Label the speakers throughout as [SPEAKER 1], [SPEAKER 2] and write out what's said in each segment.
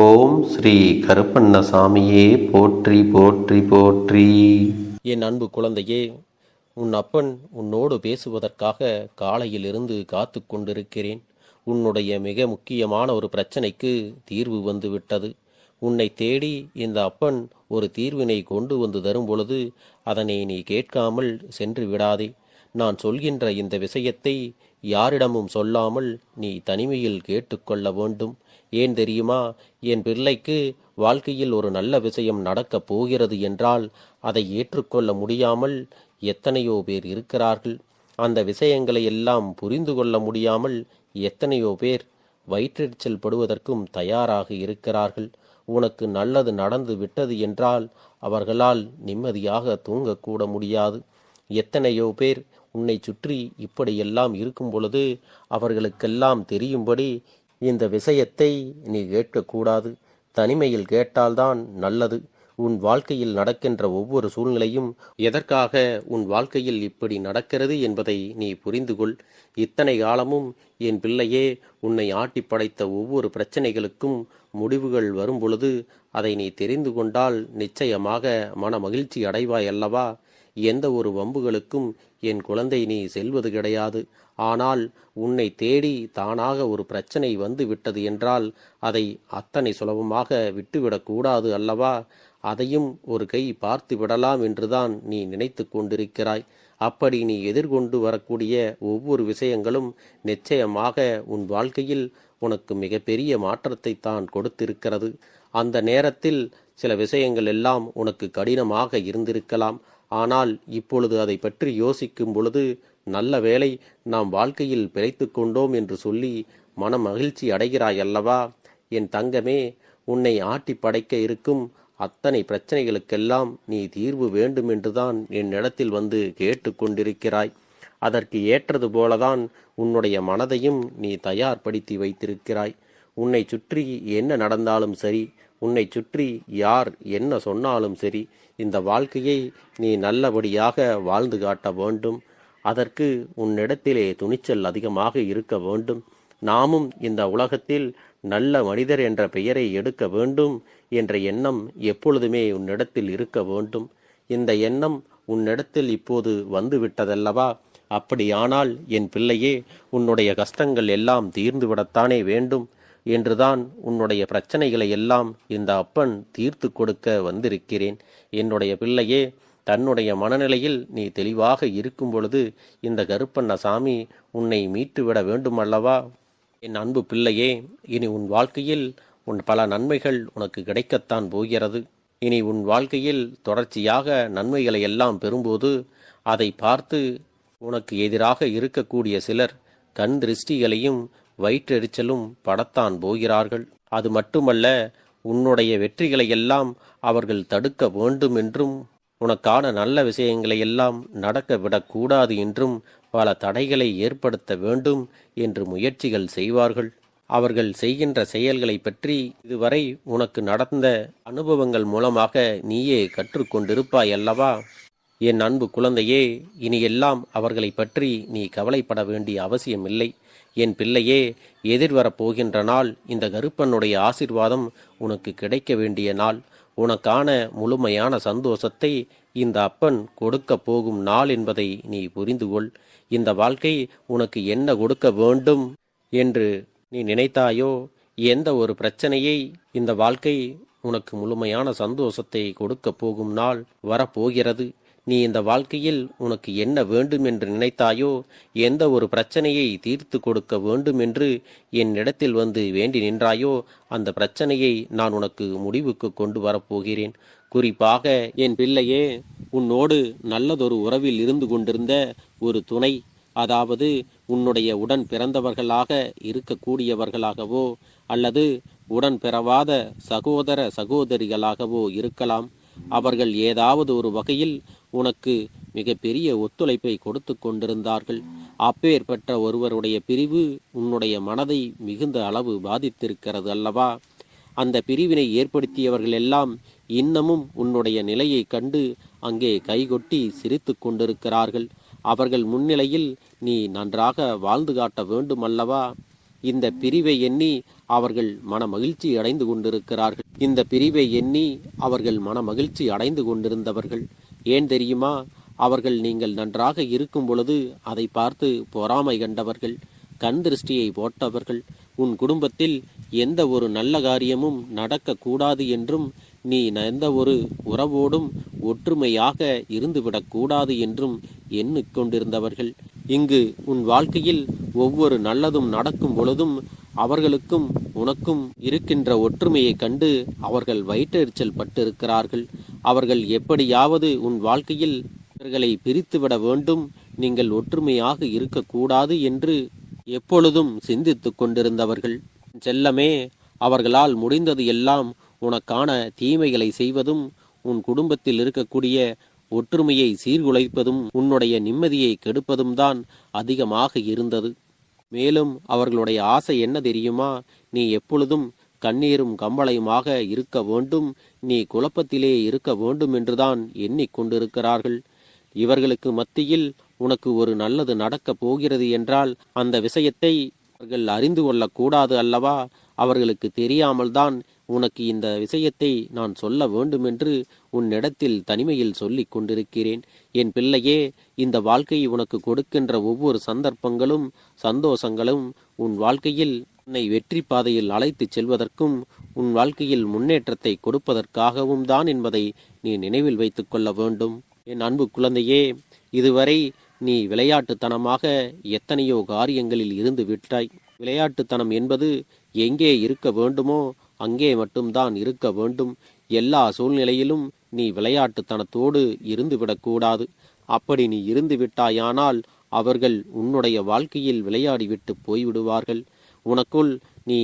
[SPEAKER 1] ஓம் ஸ்ரீ கருப்பண்ணசாமியே போற்றி போற்றி போற்றி.
[SPEAKER 2] என் அன்பு குழந்தையே உன் அப்பன் உன்னோடு பேசுவதற்காக காலையிலிருந்து காத்து கொண்டிருக்கிறேன். உன்னுடைய மிக முக்கியமான ஒரு பிரச்சனைக்கு தீர்வு வந்து விட்டது உன்னை தேடி இந்த அப்பன் ஒரு தீர்வினை கொண்டு வந்து தரும் பொழுது அதனை நீ கேட்காமல் சென்று விடாதே. நான் சொல்கின்ற இந்த விஷயத்தை யாரிடமும் சொல்லாமல் நீ தனிமையில் கேட்டுக்கொள்ள வேண்டும். ஏன் தெரியுமா? என் பிள்ளைக்கு வாழ்க்கையில் ஒரு நல்ல விஷயம் நடக்கப் போகிறது என்றால் அதை ஏற்றுக்கொள்ள முடியாமல் எத்தனையோ பேர் இருக்கிறார்கள். அந்த விஷயங்களை எல்லாம் புரிந்து கொள்ள முடியாமல் எத்தனையோ பேர் வயிற்றெரிச்சல் படுவதற்கும் தயாராக இருக்கிறார்கள். உனக்கு நல்லது நடந்து விட்டது என்றால் அவர்களால் நிம்மதியாக தூங்கக்கூட முடியாது. எத்தனையோ பேர் உன்னை சுற்றி இப்படியெல்லாம் இருக்கும் பொழுது அவர்களுக்கெல்லாம் தெரியும்படி இந்த விஷயத்தை நீ கேட்கக்கூடாது. தனிமையில் கேட்டால்தான் நல்லது. உன் வாழ்க்கையில் நடக்கின்ற ஒவ்வொரு சூழ்நிலையும் எதற்காக உன் வாழ்க்கையில் இப்படி நடக்கிறது என்பதை நீ புரிந்து கொள் இத்தனை காலமும் என் பிள்ளையே உன்னை ஆட்டி படைத்த ஒவ்வொரு பிரச்சனைகளுக்கும் முடிவுகள் வரும் பொழுது அதை நீ தெரிந்து கொண்டால் நிச்சயமாக மன மகிழ்ச்சி அடைவாய் அல்லவா? எந்த ஒரு வம்புகளுக்கும் என் குழந்தை நீ செல்வது கிடையாது. ஆனால் உன்னை தேடி தானாக ஒரு பிரச்சனை வந்து விட்டது என்றால் அதை அத்தனை சுலபமாக விட்டுவிடக்கூடாது அல்லவா? அதையும் ஒரு கை பார்த்து விடலாம் என்றுதான் நீ நினைத்து கொண்டிருக்கிறாய். அப்படி நீ எதிர்கொண்டு வரக்கூடிய ஒவ்வொரு விஷயங்களும் நிச்சயமாக உன் வாழ்க்கையில் உனக்கு மிகப்பெரிய மாற்றத்தை தான் கொடுத்திருக்கிறது. அந்த நேரத்தில் சில விஷயங்கள் எல்லாம் உனக்கு கடினமாக இருந்திருக்கலாம். ஆனால் இப்பொழுது அதை பற்றி யோசிக்கும் பொழுது நல்ல வேளை நாம் வாழ்க்கையில் பிழைத்து கொண்டோம் என்று சொல்லி மன மகிழ்ச்சி அடைகிறாய் அல்லவா? என் தங்கமே உன்னை ஆட்டி படைக்க இருக்கும் அத்தனை பிரச்சனைகளுக்கெல்லாம் நீ தீர்வு வேண்டும் என்றுதான் என்னிடத்தில் வந்து கேட்டுக்கொண்டிருக்கிறாய் அதற்கு ஏற்றது போலதான் உன்னுடைய மனதையும் நீ தயார்படுத்தி வைத்திருக்கிறாய். உன்னை சுற்றி என்ன நடந்தாலும் சரி உன்னை சுற்றி யார் என்ன சொன்னாலும் சரி இந்த வாழ்க்கையை நீ நல்லபடியாக வாழ்ந்து காட்ட வேண்டும். அதற்கு உன்னிடத்திலே துணிச்சல் அதிகமாக இருக்க வேண்டும். நாமும் இந்த உலகத்தில் நல்ல மனிதர் என்ற பெயரை எடுக்க வேண்டும் என்ற எண்ணம் எப்பொழுதுமே உன்னிடத்தில் இருக்க வேண்டும். இந்த எண்ணம் உன்னிடத்தில் இப்போது வந்துவிட்டதல்லவா? அப்படியானால் என் பிள்ளையே உன்னுடைய கஷ்டங்கள் எல்லாம் தீர்ந்துவிடத்தானே வேண்டும். என்றுதான் உன்னுடைய பிரச்சனைகளை எல்லாம் இந்த அப்பன் தீர்த்து கொடுக்க வந்திருக்கிறேன். என்னுடைய பிள்ளையே தன்னுடைய மனநிலையில் நீ தெளிவாக இருக்கும் பொழுது இந்த கருப்பண்ணசாமி உன்னை மீட்டுவிட வேண்டுமல்லவா? என் அன்பு பிள்ளையே இனி உன் வாழ்க்கையில் உன் பல நன்மைகள் உனக்கு கிடைக்கத்தான் போகிறது. இனி உன் வாழ்க்கையில் தொடர்ச்சியாக நன்மைகளை எல்லாம் பெறும்போது அதை பார்த்து உனக்கு எதிராக இருக்கக்கூடிய சிலர் கண் திருஷ்டிகளையும் வயிற்றெரிச்சலும் படத்தான் போகிறார்கள். அது மட்டுமல்ல உன்னுடைய வெற்றிகளை எல்லாம் அவர்கள் தடுக்க வேண்டும் என்றும் உனக்கான நல்ல விஷயங்களை எல்லாம் நடக்க விடக்கூடாது என்றும் பல தடைகளை ஏற்படுத்த வேண்டும் என்று முயற்சிகள் செய்வார்கள். அவர்கள் செய்கின்ற செயல்களை பற்றி இதுவரை உனக்கு நடந்த அனுபவங்கள் மூலமாக நீயே கற்றுக்கொண்டிருப்பாய் அல்லவா என் அன்பு குழந்தையே இனியெல்லாம் அவர்களை பற்றி நீ கவலைப்பட வேண்டிய அவசியமில்லை. என் பிள்ளையே எதிர்வரப் போகின்ற நாள் இந்த கருப்பனுடைய ஆசிர்வாதம் உனக்கு கிடைக்க வேண்டிய நாள். உனக்கான முழுமையான சந்தோஷத்தை இந்த அப்பன் கொடுக்க போகும் நாள் என்பதை நீ புரிந்து கொள். இந்த வாழ்க்கை உனக்கு என்ன கொடுக்க வேண்டும் என்று நீ நினைத்தாயோ எந்த ஒரு பிரச்சனையை இந்த வாழ்க்கை உனக்கு முழுமையான சந்தோஷத்தை கொடுக்க போகும் நாள் வரப்போகிறது. நீ இந்த வாழ்க்கையில் உனக்கு என்ன வேண்டும் என்று நினைத்தாயோ எந்த ஒரு பிரச்சனையை தீர்த்து கொடுக்க வேண்டும் என்று என்னிடத்தில் வந்து வேண்டி நின்றாயோ அந்த பிரச்சனையை நான் உனக்கு முடிவுக்கு கொண்டு வரப்போகிறேன். குறிப்பாக என் பிள்ளையே உன்னோடு நல்லதொரு உறவில் இருந்து கொண்டிருந்த ஒரு துணை அதாவது உன்னுடைய உடன் பிறந்தவர்களாக இருக்கக்கூடியவர்களாகவோ அல்லது உடன் பிறவாத சகோதர சகோதரிகளாகவோ இருக்கலாம். அவர்கள் ஏதாவது ஒரு வகையில் உனக்கு மிகப்பெரிய ஒத்துழைப்பை கொடுத்து கொண்டிருந்தார்கள். அப்பேற்பட்ட ஒருவருடைய பிரிவு உன்னுடைய மனதை மிகுந்த அளவு பாதித்திருக்கிறது அல்லவா? அந்த பிரிவினை ஏற்படுத்தியவர்கள் எல்லாம் இன்னமும் உன்னுடைய நிலையை கண்டு அங்கே கைகொட்டி சிரித்து கொண்டிருக்கிறார்கள். அவர்கள் முன்னிலையில் நீ நன்றாக வாழ்ந்து காட்ட வேண்டும் அல்லவா இந்த பிரிவை எண்ணி அவர்கள் மன மகிழ்ச்சி அடைந்து கொண்டிருக்கிறார்கள். இந்த பிரிவை எண்ணி அவர்கள் மன மகிழ்ச்சி அடைந்து கொண்டிருந்தவர்கள். ஏன் தெரியுமா? அவர்கள் நீங்கள் நன்றாக இருக்கும் பொழுது அதை பார்த்து பொறாமை கண்டவர்கள் கண் திருஷ்டியை போட்டவர்கள் உன் குடும்பத்தில் எந்த ஒரு நல்ல காரியமும் நடக்கக்கூடாது என்றும் நீ எந்த ஒரு உறவோடும் ஒற்றுமையாக இருந்துவிடக்கூடாது என்றும் எண்ணிக்கொண்டிருந்தவர்கள் இங்கு உன் வாழ்க்கையில் ஒவ்வொரு நல்லதும் நடக்கும் பொழுதும் அவர்களுக்கும் உனக்கும் இருக்கின்ற ஒற்றுமையைக் கண்டு அவர்கள் வயிற்றெரிச்சல் பட்டிருக்கிறார்கள். அவர்கள் எப்படியாவது உன் வாழ்க்கையில் இவர்களை பிரித்துவிட வேண்டும். நீங்கள் ஒற்றுமையாக இருக்கக்கூடாது என்று எப்பொழுதும் சிந்தித்துக் கொண்டிருந்தவர்கள். செல்லமே அவர்களால் முடிந்தது எல்லாம் உனக்கான தீமைகளை செய்வதும் உன் குடும்பத்தில் இருக்கக்கூடிய ஒற்றுமையை சீர்குலைப்பதும் உன்னுடைய நிம்மதியை கெடுப்பதும் தான் அதிகமாக இருந்தது. மேலும் அவர்களுடைய ஆசை என்ன தெரியுமா? நீ எப்பொழுதும் கண்ணீரும் கம்பளையுமாக இருக்க வேண்டும். நீ குழப்பத்திலே இருக்க வேண்டும் என்றுதான் எண்ணிக்கொண்டிருக்கிறார்கள் இவர்களுக்கு மத்தியில் உனக்கு ஒரு நல்லது நடக்கப் போகிறது என்றால் அந்த விஷயத்தை அவர்கள் அறிந்து கொள்ளக்கூடாது அல்லவா? அவர்களுக்கு தெரியாமல்தான் உனக்கு இந்த விஷயத்தை நான் சொல்ல வேண்டுமென்று உன்னிடத்தில் தனிமையில் சொல்லிக் கொண்டிருக்கிறேன். என் பிள்ளையே இந்த வாழ்க்கை உனக்கு கொடுக்கின்ற ஒவ்வொரு சந்தர்ப்பங்களும் சந்தோஷங்களும் உன் வாழ்க்கையில் உன்னை வெற்றி பாதையில் அழைத்துச் செல்வதற்கும் உன் வாழ்க்கையில் முன்னேற்றத்தை கொடுப்பதற்காகவும் தான் என்பதை நீ நினைவில் வைத்துக் கொள்ள வேண்டும். என் அன்பு குழந்தையே இதுவரை நீ விளையாட்டுத்தனமாக எத்தனையோ காரியங்களில் இருந்து விட்டாய். விளையாட்டுத்தனம் என்பது எங்கே இருக்க வேண்டுமோ அங்கே மட்டும்தான் இருக்க வேண்டும். எல்லா சூழ்நிலையிலும் நீ விளையாட்டுத்தனத்தோடு இருந்துவிடக்கூடாது அப்படி நீ இருந்து விட்டாயானால் அவர்கள் உன்னுடைய வாழ்க்கையில் விளையாடிவிட்டு போய்விடுவார்கள். உனக்குள் நீ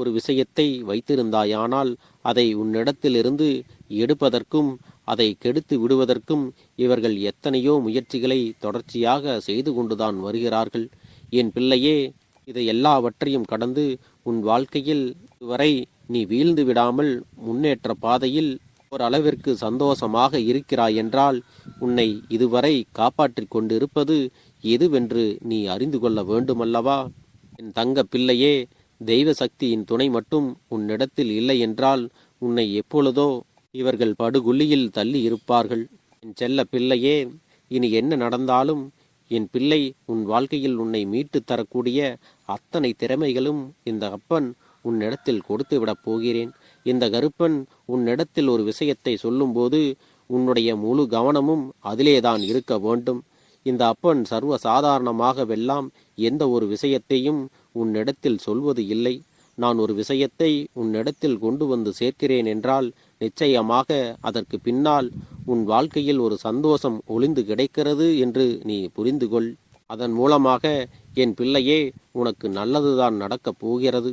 [SPEAKER 2] ஒரு விஷயத்தை வைத்திருந்தாயானால் அதை உன்னிடத்திலிருந்து எடுப்பதற்கும் அதை கெடுத்து விடுவதற்கும் இவர்கள் எத்தனையோ முயற்சிகளை தொடர்ச்சியாக செய்து கொண்டுதான் வருகிறார்கள். என் பிள்ளையே இதை எல்லாவற்றையும் கடந்து உன் வாழ்க்கையில் இதுவரை நீ வீழ்ந்து விடாமல் முன்னேற்ற பாதையில் ஓரளவிற்கு சந்தோஷமாக இருக்கிறாய் என்றால் உன்னை இதுவரை காப்பாற்றிக் கொண்டிருப்பது எதுவென்று நீ அறிந்து கொள்ள வேண்டுமல்லவா? என் தங்க பிள்ளையே தெய்வ சக்தியின் துணை மட்டும் உன்னிடத்தில் இல்லை என்றால் உன்னை எப்பொழுதோ இவர்கள் படுகுழியில் தள்ளி இருப்பார்கள். என் செல்ல பிள்ளையே இனி என்ன நடந்தாலும் என் பிள்ளை உன் வாழ்க்கையில் உன்னை மீட்டு தரக்கூடிய அத்தனை திறமைகளும் இந்த அப்பன் உன்னிடத்தில் கொடுத்து விடப் போகிறேன். இந்த கருப்பன் உன்னிடத்தில் ஒரு விஷயத்தை சொல்லும்போது உன்னுடைய முழு கவனமும் அதிலேதான் இருக்க வேண்டும். இந்த அப்பன் சர்வ சாதாரணமாகவெல்லாம் எந்த ஒரு விஷயத்தையும் உன்னிடத்தில் சொல்வது இல்லை. நான் ஒரு விஷயத்தை உன்னிடத்தில் கொண்டு வந்து சேர்க்கிறேன் என்றால் நிச்சயமாக அதற்கு பின்னால் உன் வாழ்க்கையில் ஒரு சந்தோஷம் ஒளிந்து கிடைக்கிறது என்று நீ புரிந்து கொள் அதன் மூலமாக என் பிள்ளையே உனக்கு நல்லதுதான் நடக்கப் போகிறது.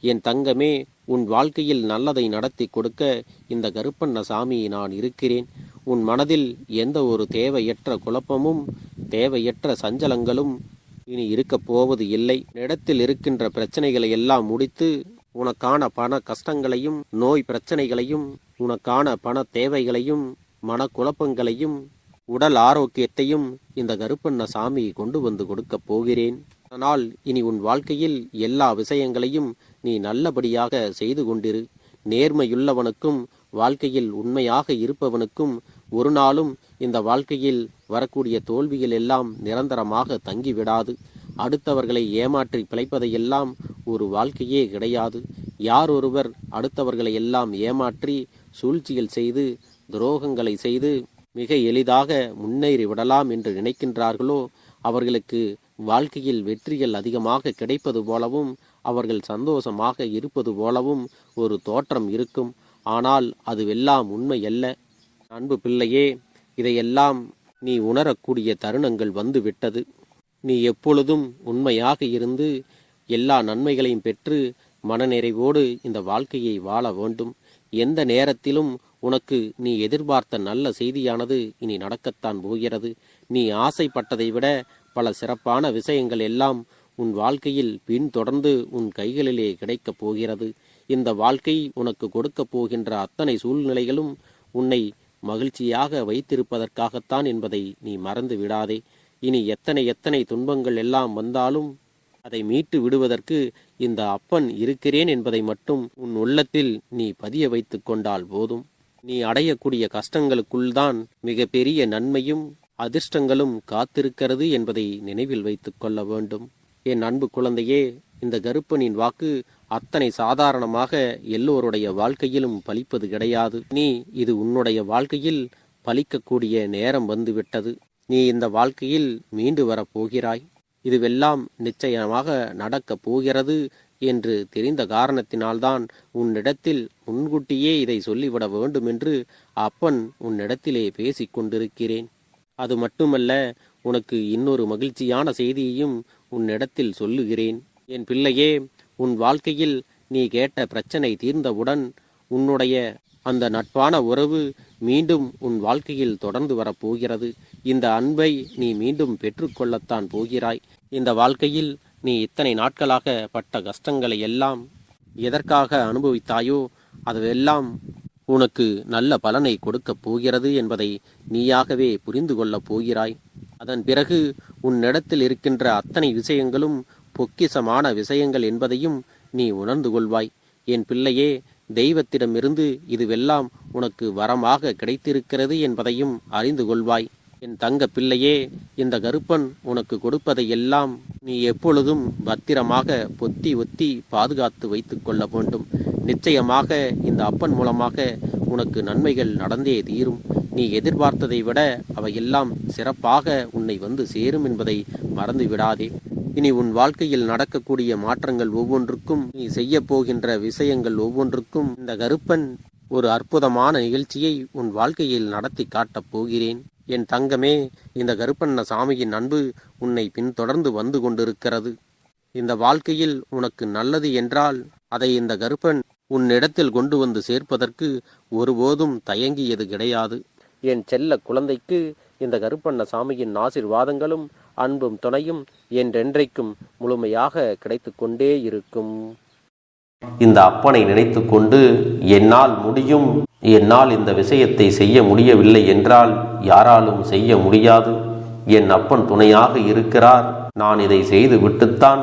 [SPEAKER 2] என் தங்கமே உன் வாழ்க்கையில் நல்லதை நடத்தி கொடுக்க இந்த கருப்பண்ண சாமி நான் இருக்கிறேன். உன் மனதில் எந்த ஒரு தேவையற்ற குழப்பமும் தேவையற்ற சஞ்சலங்களும் இனி இருக்கப் போவது இல்லை. இடத்தில் இருக்கின்ற பிரச்சனைகளை எல்லாம் முடித்து உனக்கான பண கஷ்டங்களையும் நோய் பிரச்சனைகளையும் உனக்கான பண தேவைகளையும் மனக்குழப்பங்களையும் உடல் ஆரோக்கியத்தையும் இந்த கருப்பண்ண சாமி கொண்டு வந்து கொடுக்கப் போகிறேன். அதனால் இனி உன் வாழ்க்கையில் எல்லா விஷயங்களையும் நீ நல்லபடியாக செய்து கொண்டிரு. நேர்மையுள்ளவனுக்கும் வாழ்க்கையில் உண்மையாக இருப்பவனுக்கும் ஒரு நாளும் இந்த வாழ்க்கையில் வரக்கூடிய தோல்விகள் எல்லாம் நிரந்தரமாக தங்கிவிடாது. அடுத்தவர்களை ஏமாற்றி பிழைப்பதையெல்லாம் ஒரு வாழ்க்கையே கிடையாது. யார் ஒருவர் அடுத்தவர்களை எல்லாம் ஏமாற்றி சூழ்ச்சிகள் செய்து துரோகங்களை செய்து மிக எளிதாக முன்னேறி விடலாம் என்று நினைக்கின்றார்களோ அவர்களுக்கு வாழ்க்கையில் வெற்றிகள் அதிகமாக கிடைப்பது போலவும் அவர்கள் சந்தோஷமாக இருப்பது போலவும் ஒரு தோற்றம் இருக்கும். ஆனால் அதுவெல்லாம் உண்மை அல்ல அன்பு பிள்ளையே இதையெல்லாம் நீ உணரக்கூடிய தருணங்கள் வந்துவிட்டது. நீ எப்பொழுதும் உண்மையாக இருந்து எல்லா நன்மைகளையும் பெற்று மனநிறைவோடு இந்த வாழ்க்கையை வாழ வேண்டும். எந்த நேரத்திலும் உனக்கு நீ எதிர்பார்த்த நல்ல செய்தியானது இனி நடக்கத்தான் போகிறது. நீ ஆசைப்பட்டதை விட பல சிறப்பான விஷயங்கள் எல்லாம் உன் வாழ்க்கையில் பின்தொடர்ந்து உன் கைகளிலே கிடைக்கப் போகிறது. இந்த வாழ்க்கை உனக்கு கொடுக்கப் போகின்ற அத்தனை சூழ்நிலைகளும் உன்னை மகிழ்ச்சியாக வைத்திருப்பதற்காகத்தான் என்பதை நீ மறந்து விடாதே. இனி எத்தனை எத்தனை துன்பங்கள் எல்லாம் வந்தாலும் அதை மீட்டு விடுவதற்கு இந்த அப்பன் இருக்கிறேன் என்பதை மட்டும் உன் உள்ளத்தில் நீ பதிய வைத்து கொண்டால் போதும். நீ அடையக்கூடிய கஷ்டங்களுக்குள்தான் மிகப்பெரிய நன்மையும் அதிர்ஷ்டங்களும் காத்திருக்கிறது என்பதை நினைவில் வைத்து கொள்ள வேண்டும். என் அன்பு குழந்தையே இந்த கருப்பனின் வாக்கு அத்தனை சாதாரணமாக எல்லோருடைய வாழ்க்கையிலும் பலிப்பது கிடையாது. நீ இது உன்னுடைய வாழ்க்கையில் பலிக்கக்கூடிய நேரம் வந்துவிட்டது. நீ இந்த வாழ்க்கையில் மீண்டு வரப்போகிறாய். இதுவெல்லாம் நிச்சயமாக நடக்கப் போகிறது என்று தெரிந்த காரணத்தினால்தான் உன்னிடத்தில் முன்கூட்டியே இதை சொல்லிவிட வேண்டும் என்று அப்பன் உன்னிடத்திலே பேசிக் கொண்டிருக்கிறேன். அது மட்டுமல்ல உனக்கு இன்னொரு மகிழ்ச்சியான செய்தியையும் உன்னிடத்தில் சொல்லுகிறேன். என் பிள்ளையே உன் வாழ்க்கையில் நீ கேட்ட பிரச்சனை தீர்ந்தவுடன் உன்னுடைய அந்த நட்பான உறவு மீண்டும் உன் வாழ்க்கையில் தொடர்ந்து வரப்போகிறது இந்த அன்பை நீ மீண்டும் பெற்றுக்கொள்ளத்தான் போகிறாய். இந்த வாழ்க்கையில் நீ இத்தனை நாட்களாக பட்ட கஷ்டங்களை எல்லாம் எதற்காக அனுபவித்தாயோ அதுவெல்லாம் உனக்கு நல்ல பலனை கொடுக்கப் போகிறது என்பதை நீயாகவே புரிந்து கொள்ளப் போகிறாய். அதன் பிறகு உன்னிடத்தில் இருக்கின்ற அத்தனை விஷயங்களும் பொக்கிசமான விஷயங்கள் என்பதையும் நீ உணர்ந்து கொள்வாய். என் பிள்ளையே தெய்வத்திடமிருந்து இதுவெல்லாம் உனக்கு வரமாக கிடைத்திருக்கிறது என்பதையும் அறிந்து கொள்வாய். என் தங்க பிள்ளையே இந்த கருப்பன் உனக்கு கொடுப்பதை எல்லாம் நீ எப்பொழுதும் பத்திரமாக பொத்தி ஒத்தி பாதுகாத்து வைத்து கொள்ள வேண்டும். நிச்சயமாக இந்த அப்பன் மூலமாக உனக்கு நன்மைகள் நடந்தே தீரும். நீ எதிர்பார்த்ததை விட அவையெல்லாம் சிறப்பாக உன்னை வந்து சேரும் என்பதை மறந்து விடாதே இனி உன் வாழ்க்கையில் நடக்கக்கூடிய மாற்றங்கள் ஒவ்வொன்றுக்கும் நீ செய்ய போகின்ற விஷயங்கள் ஒவ்வொன்றுக்கும் இந்த கருப்பன் ஒரு அற்புதமான நிகழ்ச்சியை உன் வாழ்க்கையில் நடத்தி காட்டப் போகிறேன். என் தங்கமே இந்த கருப்பண்ண சாமியின் அன்பு உன்னை பின்தொடர்ந்து வந்து கொண்டிருக்கிறது. இந்த வாழ்க்கையில் உனக்கு நல்லது என்றால் அதை இந்த கருப்பன் உன்னிடத்தில் கொண்டு வந்து சேர்ப்பதற்கு ஒருபோதும் தயங்கியது கிடையாது. என் செல்ல குழந்தைக்கு இந்த கருப்பண்ண சாமியின் ஆசிர்வாதங்களும் அன்பும் துணையும் என்றென்றைக்கும் முழுமையாக கிடைத்து கொண்டே இருக்கும்.
[SPEAKER 1] இந்த அப்பனை நினைத்துக்கொண்டு என்னால் முடியும் என்னால் இந்த விஷயத்தை செய்ய முடியவில்லை என்றால் யாராலும் செய்ய முடியாது. என் அப்பன் துணையாக இருக்கிறார். நான் இதை செய்து விட்டுத்தான்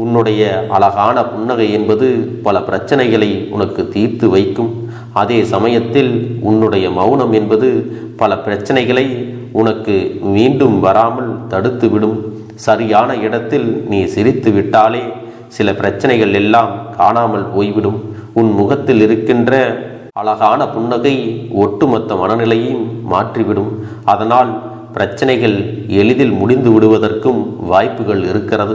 [SPEAKER 1] உன்னுடைய அழகான புன்னகை என்பது பல பிரச்சனைகளை உனக்கு தீர்த்து வைக்கும். அதே சமயத்தில் உன்னுடைய மௌனம் என்பது பல பிரச்சனைகளை உனக்கு மீண்டும் வராமல் தடுத்துவிடும் சரியான இடத்தில் நீ சிரித்து விட்டாலே சில பிரச்சனைகள் எல்லாம் காணாமல் போய்விடும். உன் முகத்தில் இருக்கின்ற அழகான புன்னகை ஒட்டுமொத்த மனநிலையையும் மாற்றிவிடும். அதனால் பிரச்சனைகள் எளிதில் முடிந்து விடுவதற்கும் வாய்ப்புகள் இருக்கிறது.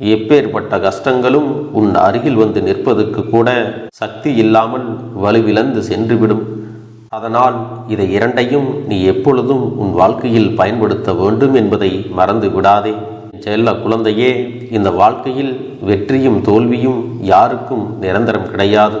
[SPEAKER 1] எப்பேற்பட்ட கஷ்டங்களும் உன் அருகில் வந்து நிற்பதற்கு கூட சக்தி இல்லாமல் வலுவிழந்து சென்றுவிடும். அதனால் இதை இரண்டையும் நீ எப்பொழுதும் உன் வாழ்க்கையில் பயன்படுத்த வேண்டும் என்பதை மறந்து விடாதே. செல்ல குழந்தையே இந்த வாழ்க்கையில் வெற்றியும் தோல்வியும் யாருக்கும் நிரந்தரம் கிடையாது.